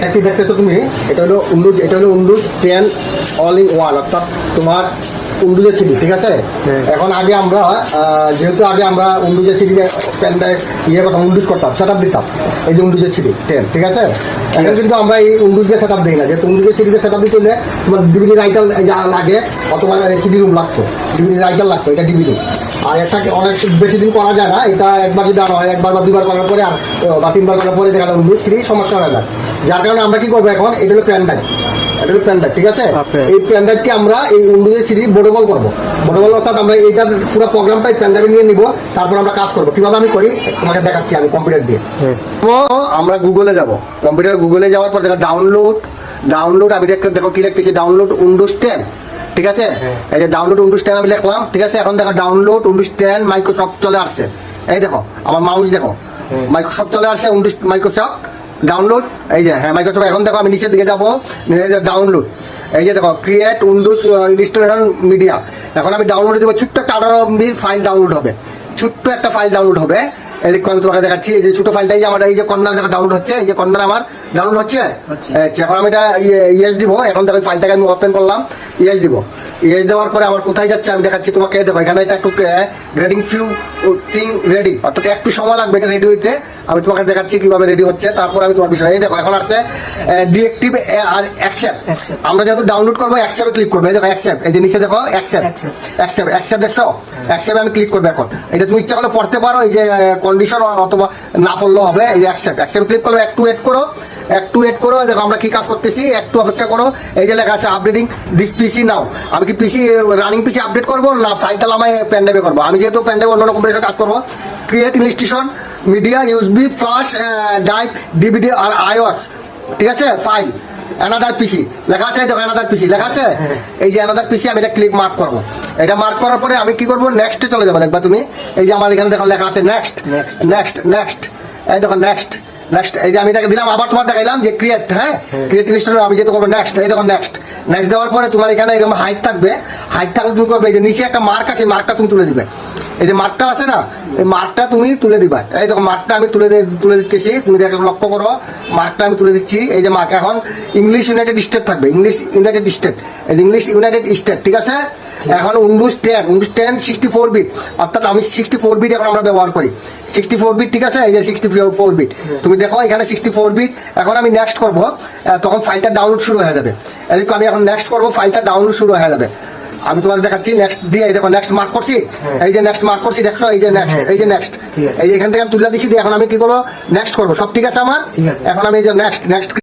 এটা কি দেখতেছো তুমি? এটা হলো উন্ডুজ এটা হলো windows ten all in one অর্থাৎ তোমার উন্ডুজের সিডি ঠিক আছে? হ্যাঁ। এখন আগে আমরা যেহেতু আগে আমরা উন্ডুজের সিডি প্যানটা ইয়ে করতাম উন্ডুজ করতাম সেট দিতাম এই যে উন্ডুজের সিডি টেন ঠিক আছে? এখন কিন্তু আমরা এই উন্ডুজের সেট আপ দিই না যেহেতু উন্ডুজের সিডিতে সেট আপ দিতে হলে তোমার ডিবিডি রাইটার যা লাগে অথবা সিডি রুম লাগতো ডিবিডি রাইটার লাগতো এটা ডিবিডি আর এটাকে অনেক বেশি দিন করা যায় না এটা একবার যদি আনা হয় একবার বা দুবার করার পরে আর বা তিনবার করার পরে দেখা যাবে সিডি সমস্যা হয় না। যার কারণে আমরা কি করব এখন? এটা হলো প্যান এটা হলো প্যান ঠিক আছে? এই প্যান আমরা এই উন্ডুজের সিডি বোর্ডেবল করব। বোর্ডেবল অর্থাৎ আমরা এইটার পুরো প্রোগ্রামটাই প্যান ড্রাইভে নিয়ে নিবো। তারপর আমরা কাজ করব। কীভাবে আমি করি? তোমাকে দেখাচ্ছি আমি কম্পিউটার দিয়ে। হ্যাঁ। তো আমরা গুগলে যাব। কম্পিউটার গুগলে যাওয়ার পর দেখো ডাউনলোড ডাউনলোড আমি দেখো দেখো কি লিখতেছি? ডাউনলোড উইন্ডোজ টেন ঠিক আছে? এই যে ডাউনলোড উইন্ডোজ টেন আমি লিখলাম ঠিক আছে? এখন দেখো ডাউনলোড উইন্ডোজ টেন মাইক্রোসফট চলে আসছে। এই দেখো আমার মাউস দেখো। মাইক্রোসফট চলে আসছে উইন্ডোজ মাইক্রোসফট ডাউনলোড এই যে হ্যাঁ মাইক্রোসফট এখন দেখো আমি নিচের দিকে যাব। ডাউনলোড এই যে দেখো ক্রিয়েট উইন্ডোজ ইনস্টলেশন মিডিয়া এখন আমি ডাউনলোড দেবো ছোট্ট একটা আঠারো এমবির ফাইল ডাউনলোড হবে। ছোট্ট একটা ফাইল ডাউনলোড হবে। এই দেখো আমি তোমাকে দেখাচ্ছি এই যে ছোট ফাইলটাই যে আমার এই যে কর্নার দেখা ডাউনলোড হচ্ছে এই যে কর্নার আমার ডাউনলোড হচ্ছে? এখন আমি এটা ইয়েস দিব। এখন দেখো ফাইলটাকে আমি ওপেন করলাম ইয়েস দিব। ইয়েস দেওয়ার পরে আমার কোথায় যাচ্ছে আমি দেখাচ্ছি তোমাকে। দেখো এখানে এটা একটু গ্রেডিং ফিউ থিং রেডি অর্থাৎ একটু সময় লাগবে এটা রেডি হইতে। আমি তোমাকে দেখাচ্ছি কীভাবে রেডি হচ্ছে তারপর আমি তোমার বিষয় দেখো এখন আসছে ডিএক্টিভ আর অ্যাকসেপ্ট আমরা যেহেতু ডাউনলোড করব অ্যাকসেপ্টে ক্লিক করব। দেখো অ্যাকসেপ্ট এই যে নিচে দেখো অ্যাকসেপ্ট। অ্যাকসেপ্ট অ্যাকসেপ্ট দেখছ? অ্যাকসেপ্ট আমি ক্লিক করব এখন। এটা তুমি ইচ্ছা করলে পড়তে পারো এই যে কন্ডিশন অথবা না পড়লেও হবে এই যে অ্যাকসেপ্ট অ্যাকসেপ্ট ক্লিক করো একটু ওয়েট করো। একটু ওয়েট করো দেখো আমরা কি কাজ করতেছি একটু অপেক্ষা করো। এই যে লেখা আছে আপডেটিং দিস পিসি নাও আমি কি পিসি রানিং পিসি আপডেট করব না ফাইলটা নামায় প্যান্ডেবে করব? আমি যেহেতু প্যান্ডেবে অন্য কোম্পানির কাজ করব create institution media USB flash drive DVD আর আইওস ঠিক আছে? ফাইল অ্যানাদার পিসি লেখা আছে এই দেখো অ্যানাদার পিসি লেখা আছে? এই যে অ্যানাদার পিসি আমি এটা ক্লিক মার্ক করব। এটা মার্ক করার পরে আমি কি করব? নেক্সটে চলে যাব দেখবা তুমি। এই যে আমার এখানে দেখো লেখা আছে নেক্সট. নেক্সট নেক্সট এই দেখো নেক্সট নেক্সট এই যে আমি এটাকে দিলাম আবার তোমার দেখাইলাম যে ক্রিয়েট হ্যাঁ? ক্রিয়েট ইনস্টল আমি যেহেতু করব নেক্সট এই দেখো নেক্সট নেক্সট দেওয়ার পরে তোমার এখানে এরকম হাইট থাকবে। হাইট থাকলে তুমি করবে এই যে নিচে একটা মার্ক আছে মার্কটা তুমি তুলে দিবে। এই যে মার্কটা আছে না এই মার্কটা তুমি তুলে দিবা। এই দেখো মার্কটা আমি তুলে তুলে দিচ্ছি তুমি দেখো লক্ষ্য করো মার্কটা আমি তুলে দিচ্ছি। এই যে মার্ক এখন ইংলিশ ইউনাইটেড স্টেট থাকবে ইংলিশ ইউনাইটেড স্টেট এই যে ইংলিশ ইউনাইটেড স্টেট ঠিক আছে? এখন Windows ten Windows ten sixty four bit অর্থাৎ আমি সিক্সটি ফোর বিট এখন আমরা ব্যবহার করি। সিক্সটি ফোর বিট ঠিক আছে? এই যে সিক্সটি ফোর বিট তুমি দেখো এখানে সিক্সটি ফোর বিট এখন আমি নেক্সট করব। তখন ফাইলটা ডাউনলোড শুরু হয়ে যাবে। এদিকে আমি এখন নেক্সট করব ফাইলটা ডাউনলোড শুরু হয়ে যাবে। আমি তোমার দেখাচ্ছি নেক্সট দিয়ে এই দেখো নেক্সট মার্ক করছি। হ্যাঁ। এই যে নেক্সট মার্ক করছি দেখো এই যে নেক্সট হ্যাঁ। এই যে নেক্সট এই যে এখান থেকে আমি তুলে দিচ্ছি দিয়ে এখন আমি কি করব? নেক্সট করব। সব ঠিক আছে আমার? এখন আমি এই যে নেক্সট নেক্সট